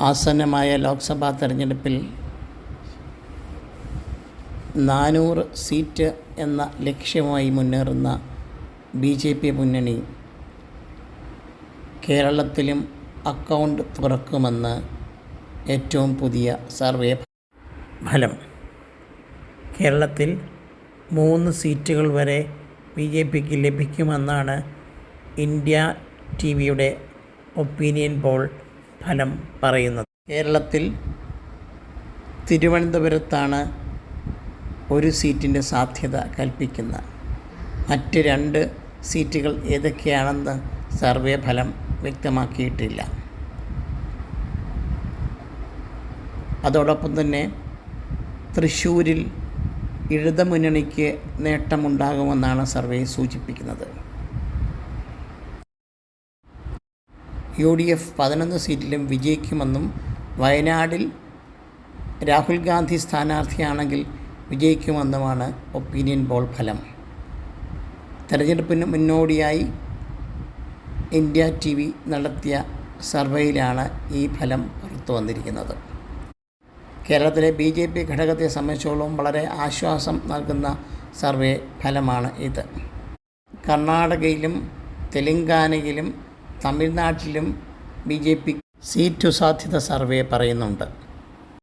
ആസന്നമായ ലോക്സഭാ തെരഞ്ഞെടുപ്പിൽ നാനൂറ് സീറ്റ് എന്ന ലക്ഷ്യവുമായി മുന്നേറുന്ന ബി ജെ പി മുന്നണി കേരളത്തിലും അക്കൗണ്ട് തുറക്കുമെന്ന് ഏറ്റവും പുതിയ സർവേ ഫലം. കേരളത്തിൽ മൂന്ന് സീറ്റുകൾ വരെ ബി ജെ പിക്ക് ലഭിക്കുമെന്നാണ് ഇന്ത്യ ടി വിയുടെ ഒപ്പീനിയൻ പോൾ. ഫലം പറയുന്നത്. കേരളത്തിൽ തിരുവനന്തപുരത്താണ് ഒരു സീറ്റിന്റെ സാധ്യത കൽപ്പിക്കുന്ന. മറ്റ് രണ്ട് സീറ്റുകൾ ഏതൊക്കെയാണെന്ന് സർവേ ഫലം വ്യക്തമാക്കിയിട്ടില്ല. അതോടൊപ്പം തന്നെ തൃശ്ശൂരിൽ ഇടതുമുന്നണിക്ക് നേട്ടമുണ്ടാകുമെന്നാണ് സർവേ സൂചിപ്പിക്കുന്നത്. യു ഡി എഫ് പതിനൊന്ന് സീറ്റിലും വിജയിക്കുമെന്നും വയനാടിൽ രാഹുൽ ഗാന്ധി സ്ഥാനാർത്ഥിയാണെങ്കിൽ വിജയിക്കുമെന്നുമാണ് ഒപ്പീനിയൻ പോൾ ഫലം. തെരഞ്ഞെടുപ്പിന് മുന്നോടിയായി ഇന്ത്യ ടി വി നടത്തിയ സർവേയിലാണ് ഈ ഫലം പുറത്തു വന്നിരിക്കുന്നത്. കേരളത്തിലെ ബി ജെ പി ഘടകത്തെ സംബന്ധിച്ചോളം വളരെ ആശ്വാസം നൽകുന്ന സർവേ ഫലമാണ് ഇത്. കർണാടകയിലും തെലങ്കാനയിലും തമിഴ്നാട്ടിലും ബി ജെ പി സീറ്റു സാധ്യത സർവേ പറയുന്നുണ്ട്.